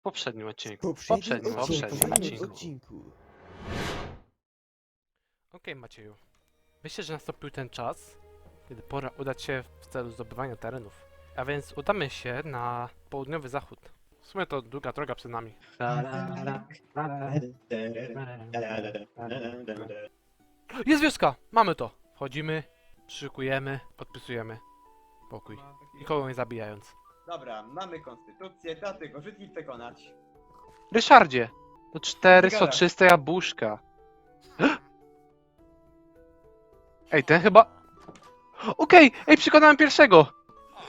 W poprzednim odcinku. Poprzednim poprzednim, odcinku. poprzednim poprzednim odcinku. odcinku. Okej, Macieju. Myślę, że nastąpił ten czas, kiedy pora udać się w celu zdobywania terenów. A więc udamy się na południowy zachód. W sumie to długa droga przed nami. Jest wioska! Mamy to! Wchodzimy, szykujemy, podpisujemy. Pokój. Nikogo nie zabijając. Dobra, mamy konstytucję, dlatego Żydki przekonać. Ryszardzie! To cztery Zgadza. soczyste jabłuszka. Ej, ten chyba... Okej, ej, przekonałem pierwszego!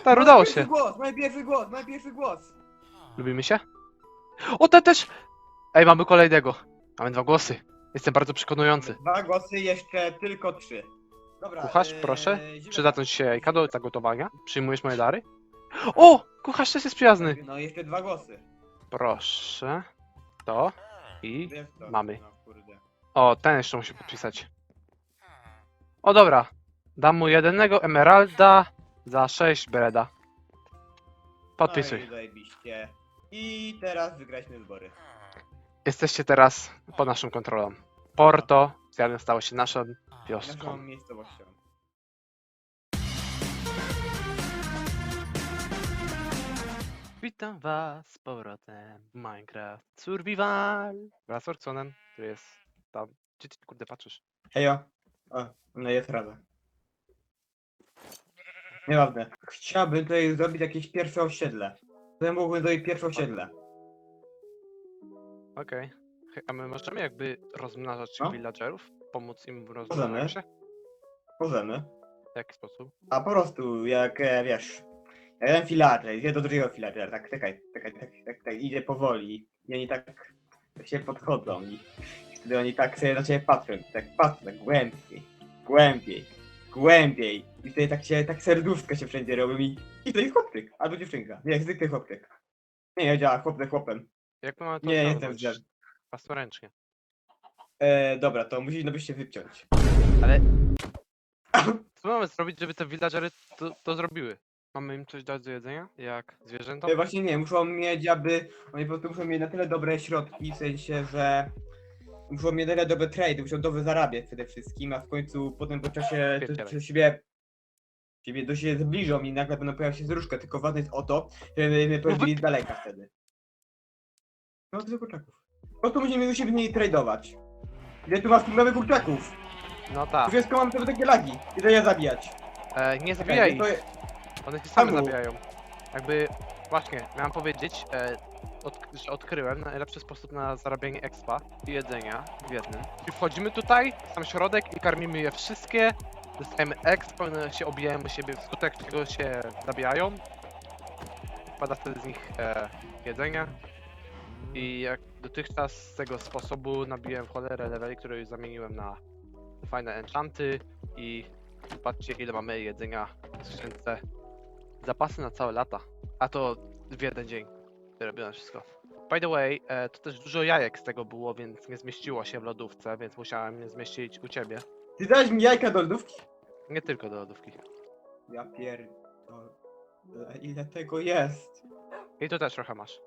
Tak, udało Mój się. pierwszy głos, mój pierwszy głos, mój pierwszy głos. Lubimy się? O, ten też! Ej, mamy kolejnego. Mamy dwa głosy. Jestem bardzo przekonujący. Dwa głosy, jeszcze tylko trzy. Dobra, Kucharz, yy, proszę. ci się jajka do zagotowania. Przyjmujesz moje dary? O! Kucharz też jest przyjazny. No jeszcze dwa głosy. Proszę. To. I... Wiesz co? Mamy. No, kurde. O, ten jeszcze musi podpisać. O, dobra. Dam mu jednego emeralda za 6 breda. No Podpisuj. i zajebiście. I teraz wygraliśmy wybory. Jesteście teraz pod naszą kontrolą. Porto zjadłem stało się naszą Naszą wioską. miejscowością. Witam was z powrotem w Minecraft Survival. Wraz z Orconem, który jest tam. Gdzie ty kurde patrzysz? Hejo. O, no jest rada. Nieważne. Chciałbym tutaj zrobić jakieś pierwsze osiedle. To mógłbym zrobić pierwsze osiedle. Okej. A my możemy jakby rozmnażać No. villagerów? Pomóc im w rozmnażaniu Możemy. się? Możemy. W jaki sposób? A po prostu, jak e, wiesz, jeden filater, idzie do drugiego filatera, tak, czekaj, czekaj, tak, tak, tak, idzie powoli. I oni tak, tak się podchodzą i wtedy oni tak sobie na ciebie patrzą, tak patrzą, tak głębiej, głębiej, głębiej. I wtedy tak się, tak serduszka się wszędzie robią i, i to jest chłopczyk, albo dziewczynka, nie, zwykły chłopczyk. Nie, ja działa chłop ze chłopem. Jak mamy to Nie, jestem osiągnąć? źle. Własnoręcznie. E, dobra, to musisz no się wyciąć. Ale... Co mamy zrobić, żeby te villagery to, to zrobiły? Mamy im coś dać do jedzenia? Jak zwierzętom? E, właśnie nie, muszą mieć, aby. Oni po prostu muszą mieć na tyle dobre środki, w sensie, że. Muszą mieć na tyle dobre trade, muszą dobrze zarabiać przede wszystkim, a w końcu potem po czasie to, Pierdzielaj. to siebie. Siebie do siebie zbliżą i nagle będą pojawiać się zróżka, tylko ważne jest o to, żeby my pojechali z daleka wtedy. No to kurczaków. Po prostu musimy do siebie nie tradeować. Ile tu masz nowych kurczaków? No tak. Wszystko mamy sobie takie lagi. Idę je zabijać. E, nie Czekaj, zabijaj to ich, je- one się same Czemu? zabijają. Jakby, właśnie, miałem powiedzieć, e, od, że odkryłem najlepszy sposób na zarabianie expa i jedzenia w jednym. I wchodzimy tutaj, sam środek i karmimy je wszystkie, dostajemy exp, one się obijają u siebie, wskutek czego się zabijają. Pada wtedy z nich e, jedzenie. I jak dotychczas z tego sposobu nabiłem cholerę leveli, które już zamieniłem na fajne enchanty i patrzcie ile mamy jedzenia w skrzynce. Zapasy na całe lata. A to w jeden dzień. Robione wszystko. By the way, e, to też dużo jajek z tego było, więc nie zmieściło się w lodówce, więc musiałem je zmieścić u ciebie. Ty dałeś mi jajka do lodówki? Nie tylko do lodówki. Ja pierdolę. Ile tego jest? I tu też trochę masz.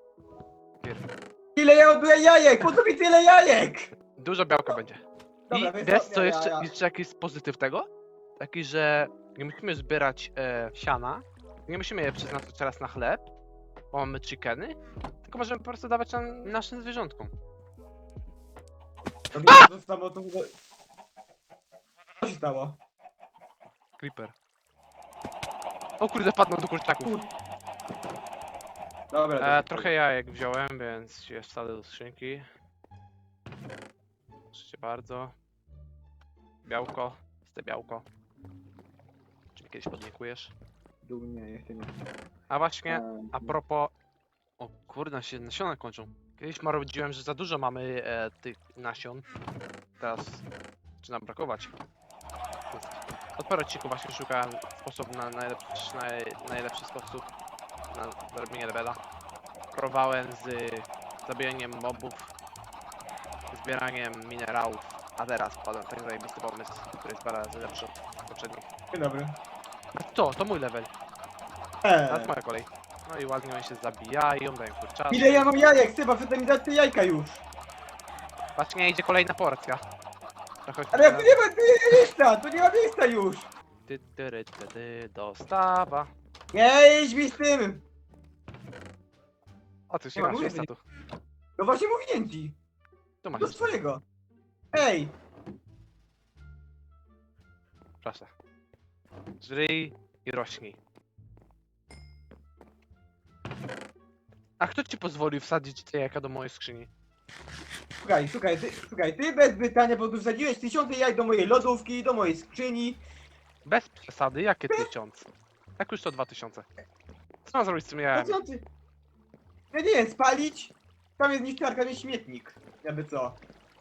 Pier- Ile ja odbyłem jajek? Po co mi tyle jajek? Dużo białka będzie. Dobra, I więc wiesz co ja- jeszcze, ja- jeszcze jaki jest pozytyw tego? Taki, że nie musimy zbierać e, siana, nie musimy je przeznaczać teraz na chleb, bo mamy chickeny, tylko możemy po prostu dawać nam naszym zwierzątkom. To mi Ah! to. Co się stało? Creeper. O kurde, padną do kurczaków. Dobra. E, dobra. trochę jajek wziąłem, więc je wsadzę do skrzynki. Proszę bardzo. Białko, ste białko. Czy mi kiedyś podnikujesz? Dół nie. A właśnie, Ehm, a propos... O kurde, się nasiona kończą. Kiedyś marudziłem, że za dużo mamy e, tych nasion. Teraz zaczyna brakować. Więc Od paru odcinków właśnie szukałem sposobu na najlepszy, naj, najlepszy sposób na zrobienie levela. Próbowałem z zabijaniem mobów, zbieraniem minerałów, a teraz wpadłem w ten zajebisty pomysł, który jest parę razy lepszy od poprzednich. Dzień dobry. A to, to mój level, Eee, teraz moja kolej. No i ładnie oni się zabijają, dają kurczaki. Ile ja mam jajek, chyba, chcę mi dać te jajka już. Patrz, nie idzie kolejna porcja. Trochę Ale jak tu nie ma, tu nie ma miejsca, tu nie ma miejsca już. Ty, ty, ry, ty, ty, dostawa. Nie idź mi z tym. O, ty już nie Nie, masz mówię, miejsca tu. No właśnie mówiłem ci. Tu masz Do swojego. Ej, Proszę. Żryj i rośnij. A kto ci pozwolił wsadzić te jajka do mojej skrzyni? słuchaj, słuchaj, ty, słuchaj, ty bez pytania, bo tu wsadziłeś tysiące jaj do mojej lodówki, do mojej skrzyni. Bez przesady, jakie tysiąc? Jak już to dwa tysiące? Co mam zrobić z tym No jajami? co ty? Ja nie wiem, spalić? Tam jest niszczarka, tam jest śmietnik. Jakby co?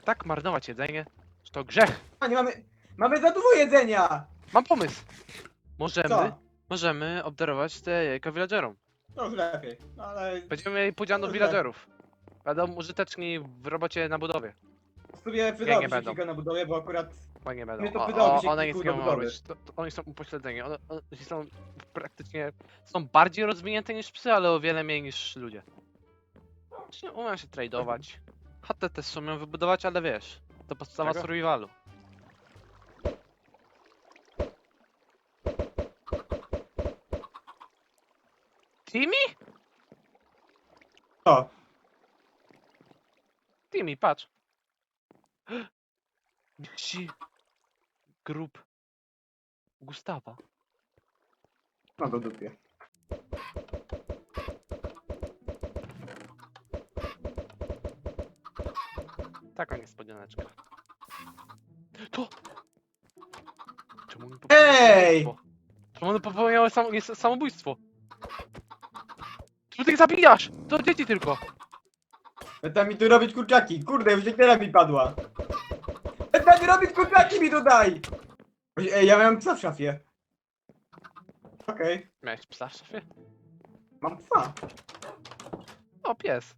Tak marnować jedzenie? Że to grzech. A nie mamy, mamy za dużo jedzenia. Mam pomysł. Możemy, Co? możemy obdarować te jajka villagerom. No już lepiej, no ale Będziemy mieli podziano Dobrze. villagerów. Będą użyteczni w robocie na budowie. w sumie wydało nie mi się będą. kilka na budowie, bo akurat Bo nie będą. Mnie to O, wydało o, się one nic kilku nie do mogą budowy. robić. To, to, oni są upośledzeni. One, one są praktycznie. Są bardziej rozwinięte niż psy, ale o wiele mniej niż ludzie. Znaczy, umieją się tradeować. Chatę też umieją wybudować, ale wiesz. To podstawa Czego? survivalu. Timmy? co? Timmy, patrz. Wisi grób Gustawa. No do dupie. Taka niespodzianeczka. To! Czemu popełniały Ej! Czemu one popełniały sam, nie, samobójstwo? Czemu ty ich zabijasz? To dzieci tylko. Będę mi tu robić kurczaki. Kurde, już niektóra mi padła. Będę mi robić kurczaki mi tutaj! Ej, ja mam psa w szafie. Okej, Miałeś psa w szafie? mam psa. O, pies.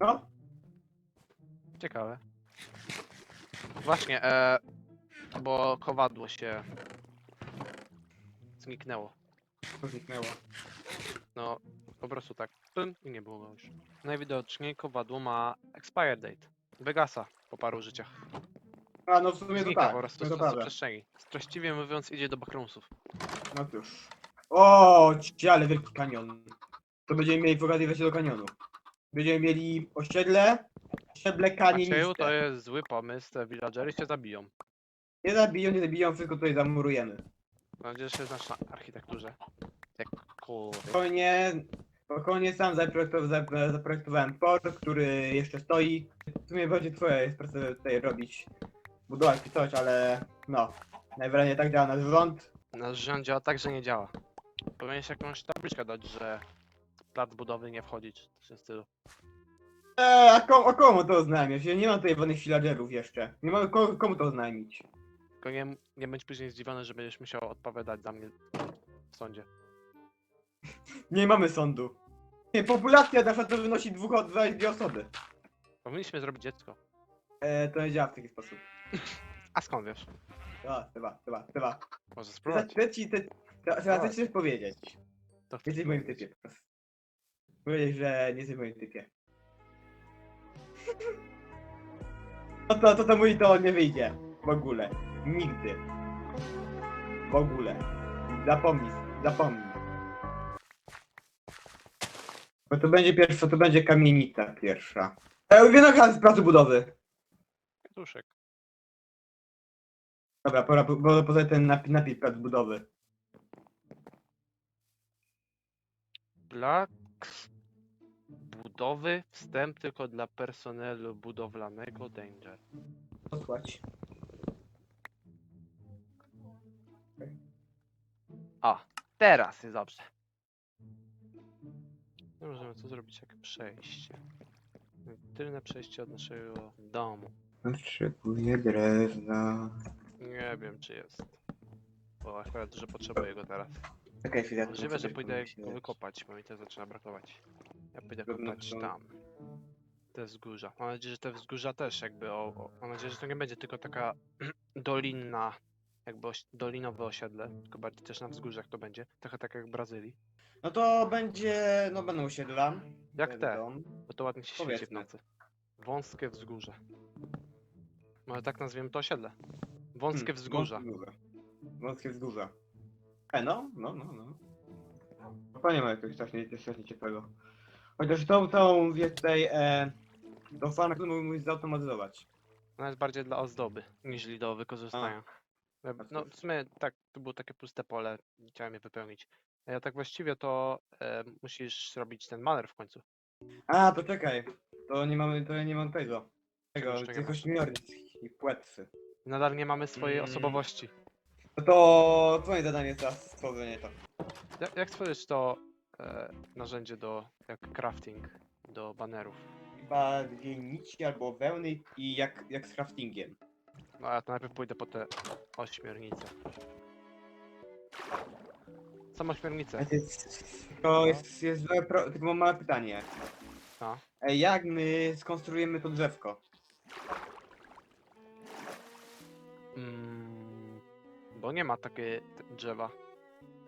No, Ciekawe. Właśnie, e, bo kowadło się zniknęło. zniknęło. No, po prostu tak. Pym, I nie było go już. Najwidoczniej kowadło ma expire date. Wygasa po paru życiach. A no w sumie to Znika tak, po w prostu sumie z to czasu prawda. przestrzeni. Treściwie mówiąc, idzie do backroomsów. No cóż. O, ci, ale wielki kanion. To będziemy mieli w okazji wejścia do kanionu. Będziemy mieli osiedle, szczeble Macieju, to jest zły pomysł, te villagery się zabiją. Nie zabiją, nie zabiją, wszystko tutaj zamurujemy. Mam nadzieję, że się znasz na architekturze. Jakkolwiek. Spokojnie, spokojnie sam zaprojektow- zap- zaprojektowałem port, który jeszcze stoi. W sumie będzie twoje sprawa tutaj robić, budować czy coś, ale no. Najwyraźniej tak działa nasz rząd. Nasz rząd działa tak, że nie działa. Powinieneś jakąś tabliczkę dać, że plac budowy nie wchodzi, czy coś w tym stylu. Eee, a komu, a komu to oznajmiać? Ja nie mam tutaj wolnych villagerów jeszcze. Nie mam komu, komu to oznajmić. Tylko nie, nie bądź później zdziwiony, że będziesz musiał odpowiadać za mnie w sądzie. Nie mamy sądu. Nie, populacja nasza to wynosi dwóch, o- dwa- dwie osoby. Powinniśmy zrobić dziecko. Eee, to nie działa w taki sposób. A skąd wiesz? A, chyba, chyba, chyba. Może Chcę spróbować. chcę ci, te- chcę- chcę ci coś powiedzieć. To Nie jesteś w moim typie. Powiedzieć, że nie jesteś moim typie. No to, to, to mój to nie wyjdzie. W ogóle. Nigdy. W ogóle. Zapomnij, zapomnij. Bo to będzie pierwsza, to będzie kamienica pierwsza. E, Wynocha z placu budowy. Duszek. Dobra, pora, bo poza ten napis, napis plac budowy. Black budowy, wstęp tylko dla personelu budowlanego Danger. Posłać. O, teraz jest dobrze. No możemy tu zrobić jak przejście. Tylne przejście od naszego domu. Potrzebuję drewna. Nie wiem czy jest. Bo akurat dużo potrzebuję go teraz. Czekaj chwilę. Możliwe, że pójdę go wykopać, bo mi to zaczyna brakować. Ja pójdę Trudno kopać tam. Te wzgórza. Mam nadzieję, że te wzgórza też jakby o, o, Mam nadzieję, że to nie będzie tylko taka dolinna jakby oś dolinowe osiedle, tylko bardziej też na wzgórzach to będzie, trochę tak jak w Brazylii. No to będzie, no będą osiedla. Jak te, będą. bo to ładnie się świeci w Powiedzmy. nocy. Wąskie wzgórze. Może tak nazwiemy to osiedle. Wąskie Hmm, wzgórza. Wąskie wzgórza. Wąskie wzgórza. E, no, no, no, no. Chyba ma jakiegoś strasznie, strasznie ciepłego. Chociaż tą, tą, wie tutaj, e, tą farmę którą musisz zautomatyzować. Ona jest bardziej dla ozdoby, niż do wykorzystania. A No w sumie tak, to było takie puste pole, chciałem je wypełnić. A ja tak właściwie to e, musisz robić ten maler w końcu. A, to czekaj. To nie mamy, to ja nie mam tego. Tego, tych masz? ośmiornic i płetwy. Nadal nie mamy swojej Mm. osobowości. No to twoje zadanie teraz stworzenie to. Jak, jak stworzyć to e, narzędzie do, jak crafting, do banerów? Chyba dwie nici albo wełny i jak, jak z craftingiem. No ja to najpierw pójdę po te ośmiornice. Są ośmiornice. To jest, to jest, jest złe pro, tylko mam małe pytanie. No. Ej, jak my skonstruujemy to drzewko? Mm, bo nie ma takie drzewa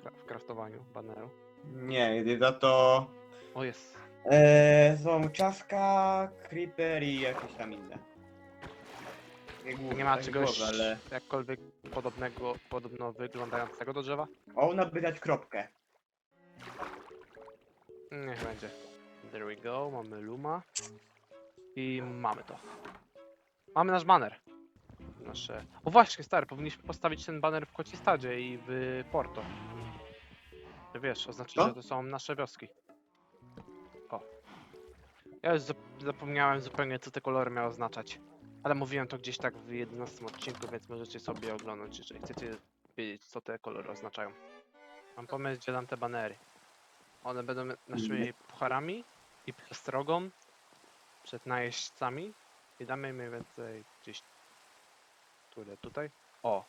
kra- w kraftowaniu baneru. Nie, za to O jest. e, są czaska, creeper i jakieś tam inne. Nie, ma czegoś głowy, ale... jakkolwiek podobnego, podobno wyglądającego do drzewa? O, nabytać kropkę. Niech będzie. There we go, mamy Luma. I mamy to. Mamy nasz baner. Nasze... O właśnie, stary, powinniśmy postawić ten baner w Kocistadzie i w Porto. Wiesz, oznacza, Co? że to są nasze wioski. O. Ja już zap- zapomniałem zupełnie, co te kolory miały oznaczać. Ale mówiłem to gdzieś tak w 11 odcinku, więc możecie sobie oglądać, jeżeli chcecie wiedzieć, co te kolory oznaczają. Mam pomysł, gdzie dam te banery. One będą naszymi pucharami i przestrogą przed najeźdźcami i damy mniej więcej gdzieś tyle tutaj. O!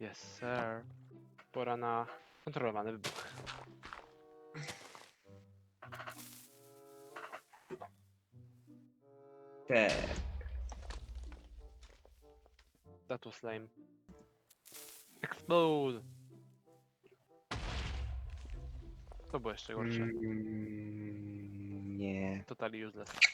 Yes, sir. Pora na kontrolowany wybuch. Te. That was lame. Explode! To było jeszcze gorsze. Mm, nie. Totally useless.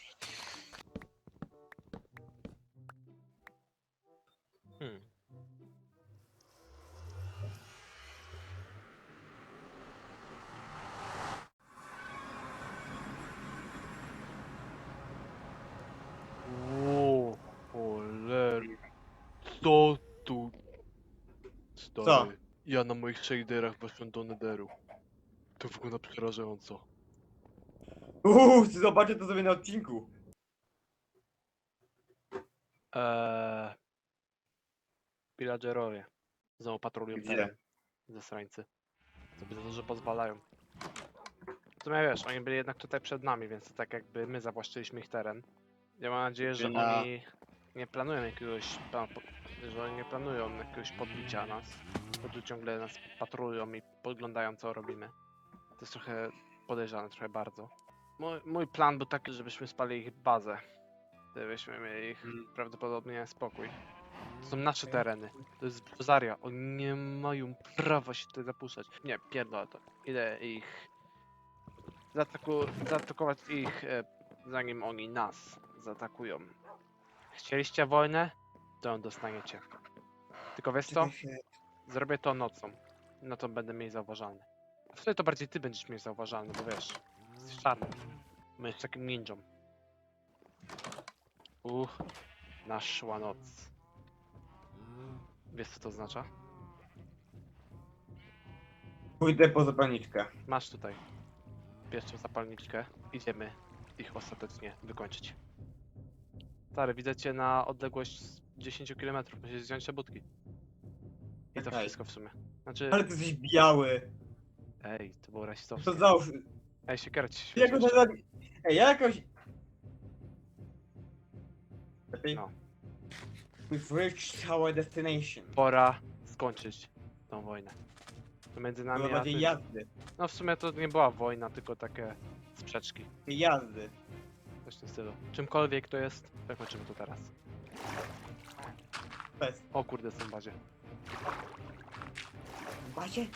Co tu? Stary, Co? ja na moich shaderach weszłem do Netheru. To wygląda przerażająco. Uuu, chcę zobaczyć to sobie na odcinku. Eee... Pillagerowie. Znowu patrolują Gdzie? teren. Zasrańcy. Sobie za dużo pozwalają. W sumie wiesz, oni byli jednak tutaj przed nami, więc to tak jakby my zawłaszczyliśmy ich teren. Ja mam nadzieję, że Na- oni nie planują jakiegoś... że oni nie planują jakiegoś podbicia nas. Bo tu ciągle nas patrolują i podglądają co robimy. To jest trochę podejrzane, trochę bardzo. Mój, mój plan był taki, żebyśmy spali ich bazę. Gdybyśmy mieli ich Mm. prawdopodobnie spokój. To są nasze tereny. To jest Zaria. Oni nie mają prawa się tutaj zapuszczać. Nie, pierdolę to. Idę ich... Zaataku... Zaatakować ich, e, zanim oni nas zaatakują. Chcieliście wojnę? To ją dostaniecie. Tylko wiesz co? Czekaj. Zrobię to nocą. No to będę mniej zauważalny. A wtedy to bardziej ty będziesz mniej zauważalny, bo wiesz, jesteś czarny. Będziesz takim ninją. Uch, naszła noc. Wiesz co to oznacza? Pójdę po zapalniczkę. Masz tutaj pierwszą zapalniczkę. Idziemy ich ostatecznie wykończyć. Stary, widzę cię na odległość z 10 km. Musisz wziąć te budki. I to Okej. wszystko w sumie. Znaczy, Ale ty jesteś biały. ej, to było rasistowskie. To załóż. Ej, się Jak to jeszcze. za... Ej, ja jakoś... Lepiej? No. We've reached our destination. Pora skończyć tą wojnę. To między nami Było a bardziej tym. jazdy. No w sumie to nie była wojna, tylko takie sprzeczki. Jazdy. Coś w tym stylu. Czymkolwiek to jest, zakończymy to teraz. Bez. O kurde, są w bazie. W bazie?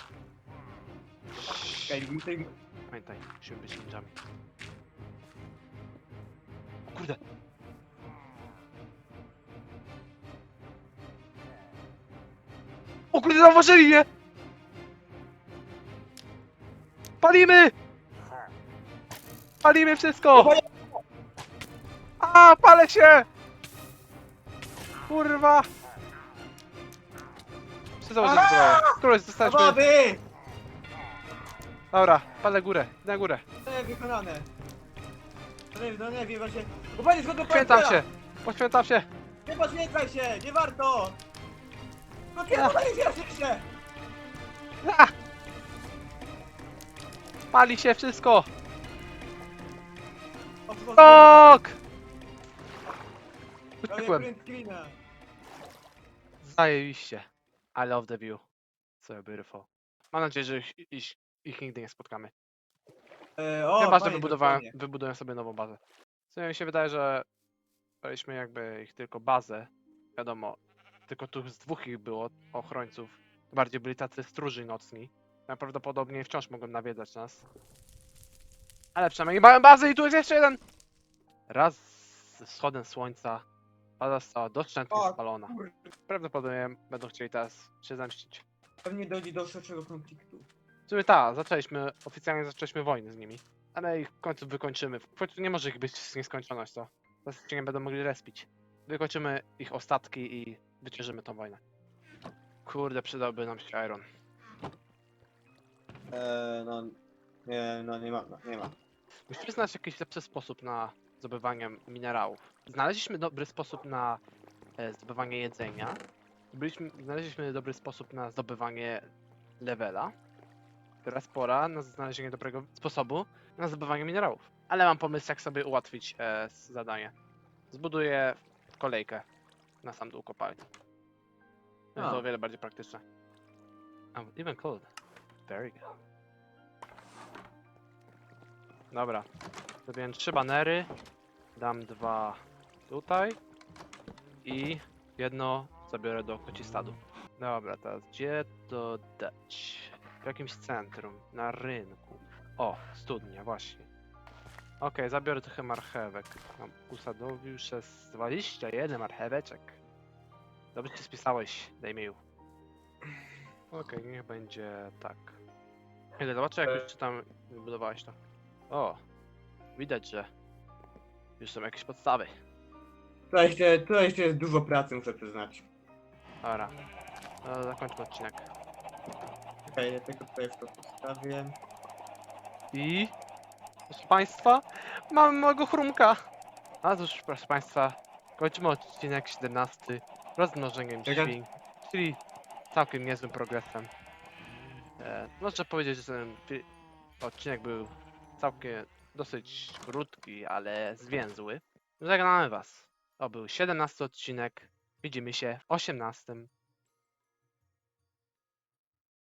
Czekaj, muszę... Pamiętaj, musimy być ninjami. O kurde! O kurde, zauważyli mnie! Palimy! Palimy wszystko! A, palę się! Kurwa! Chcę założyć zbroję. Któreś dostaliśmy... Wody! Dobra, palę górę, na górę. Nie, wykonane. No nie, no nie wiem właśnie. Chłopanie, skąd to Poświęcam się! Poświęcam się! Nie poświęcaj się, nie warto! No kiedy Ach. wierzy się? A! Pali się wszystko! Tak! Robię Uciekłem. Zajebiście. I love the view. So beautiful. Mam nadzieję, że ich, ich, ich nigdy nie spotkamy. E, o, Chyba, że fajnie, wybudowałem, dokładnie. wybudują sobie nową bazę. W sumie mi się wydaje, że daliśmy jakby ich tylko bazę. Wiadomo, tylko tu z dwóch ich było, ochrońców. Bardziej byli tacy stróży nocni. Najprawdopodobniej wciąż mogą nawiedzać nas. Ale przynajmniej mają bazę i tu jest jeszcze jeden! Raz z wschodem słońca. Baza została doszczętnie O, spalona. Prawdopodobnie będą chcieli teraz się zemścić. Pewnie dojdzie do szerszego konfliktu. W sumie tak, zaczęliśmy, oficjalnie zaczęliśmy wojnę z nimi. Ale ich w końcu wykończymy. W końcu nie może ich być w nieskończoność, to. Teraz się nie będą mogli respić. Wykończymy ich ostatki i wycierzymy tą wojnę. Kurde, przydałby nam się Iron. E, no, nie, no nie ma, no, nie ma. Musimy znaleźć jakiś lepszy sposób na zdobywanie minerałów. Znaleźliśmy dobry sposób na e, zdobywanie jedzenia. Byliśmy, znaleźliśmy dobry sposób na zdobywanie levela. Teraz pora na znalezienie dobrego sposobu na zdobywanie minerałów. Ale mam pomysł, jak sobie ułatwić e, zadanie. Zbuduję kolejkę na sam dół kopalni. Jest to o wiele bardziej praktyczne. I'm even cold. Very good. Dobra. Zrobiłem trzy banery. Dam dwa tutaj. I jedno zabiorę do kocistadu. Dobra, teraz gdzie to dać? W jakimś centrum, na rynku. O, studnia, właśnie. Okej, zabiorę trochę marchewek. Mam usadowił jest 21 marcheweczek. Dobrze ci spisałeś, Dejmiu. Okej, niech będzie tak. Ile zobaczę jak E. już czy tam wybudowałeś to. O, widać, że już są jakieś podstawy. Tu jeszcze, tu jeszcze jest dużo pracy, muszę przyznać. Dobra, no, zakończmy odcinek. Czekaj, ja tylko tutaj w to postawię. I proszę Państwa, mamy małego chrumka. A cóż, proszę Państwa, kończymy odcinek 17 rozmnożeniem Czekaj. świń, czyli całkiem niezłym progresem. E, można powiedzieć, że ten pi- odcinek był całkiem dosyć krótki, ale zwięzły. Żegnamy Was. To był 17 odcinek. Widzimy się w 18.